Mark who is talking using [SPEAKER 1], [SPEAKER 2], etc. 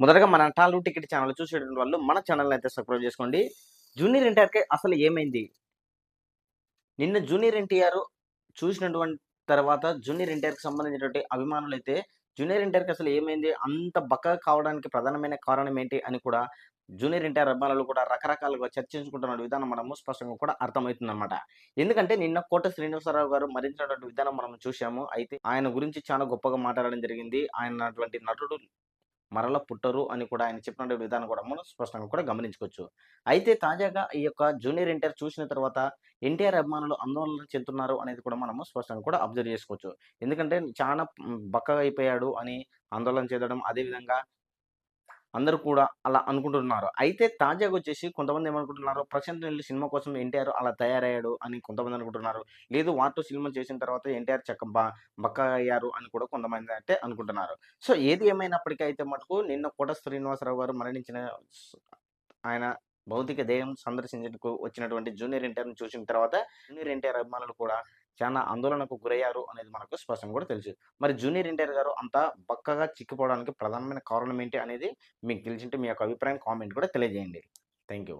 [SPEAKER 1] మొదటగా మన టాలు ticket channel చూసేటువంటి వాళ్ళు మన ఛానల్ అయితే సబ్స్క్రైబ్ చేసుకోండి. జూనియర్ ఎన్టీఆర్కి అసలు ఏమైంది? నిన్న జూనియర్ ఎన్టీఆర్ చూసినటువంటి తర్వాత జూనియర్ ఎన్టీఆర్కి సంబంధించినటువంటి అభిమానులు అయితే జూనియర్ ఎన్టీఆర్కి అసలు ఏమైంది? అంత బక్కగా కావడానికి ప్రధానమైన కారణం ఏంటి అని కూడా జూనియర్ ఎన్టీఆర్ అభిమానులు కూడా రకరకాలుగా చర్చించుకుంటున్న విధానం మనము స్పష్టంగా కూడా అర్థమవుతుంది అన్నమాట ఎందుకంటే నిన్న కోట శ్రీనివాసరావు గారు మరించినటువంటి విధానం మనం చూసాము అయితే ఆయన గురించి చాలా గొప్పగా మాట్లాడడం జరిగింది. ఆయన అటువంటి నటుడు మరల పుట్టరు అని కూడా ఆయన చెప్పినటువంటి విధానం కూడా మనం స్పష్టంగా కూడా గమనించుకోవచ్చు. అయితే తాజాగా ఈ యొక్క జూనియర్ ఎన్టీఆర్ చూసిన తర్వాత ఎన్టీఆర్ అభిమానులు ఆందోళన చెందుతున్నారు అనేది కూడా మనము స్పష్టంగా కూడా అబ్జర్వ్ చేసుకోవచ్చు. ఎందుకంటే చాలా బక్కగా అయిపోయాడు అని ఆందోళన చెందడం అదేవిధంగా అందరూ కూడా అలా అనుకుంటున్నారు. అయితే తాజాగా వచ్చేసి కొంతమంది ఏమనుకుంటున్నారు ప్రశాంత్ నీళ్ళు సినిమా కోసం ఎన్టీఆర్ అలా తయారయ్యాడు అని కొంతమంది అనుకుంటున్నారు. లేదు వాటితో సినిమా చేసిన తర్వాత ఎన్టీఆర్ చక్క బక్క అయ్యారు అని కూడా కొంతమంది అయితే అనుకుంటున్నారు. సో ఏది ఏమైనప్పటికీ అయితే మటుకు నిన్న కోట శ్రీనివాసరావు గారు మరణించిన ఆయన భౌతిక దేహం సందర్శించేందుకు వచ్చినటువంటి జూనియర్ ఎన్టీఆర్ని చూసిన తర్వాత జూనియర్ ఎన్టీఆర్ అభిమానులు కూడా చాలా ఆందోళనకు గురయ్యారు అనేది మనకు స్పష్టంగా కూడా తెలుసు. మరి జూనియర్ ఎన్టీఆర్ గారు అంత బక్కగా చిక్కిపోవడానికి ప్రధానమైన కారణం ఏంటి అనేది మీకు తెలిసింటే మీ యొక్క అభిప్రాయం కామెంట్ కూడా తెలియజేయండి. Thank you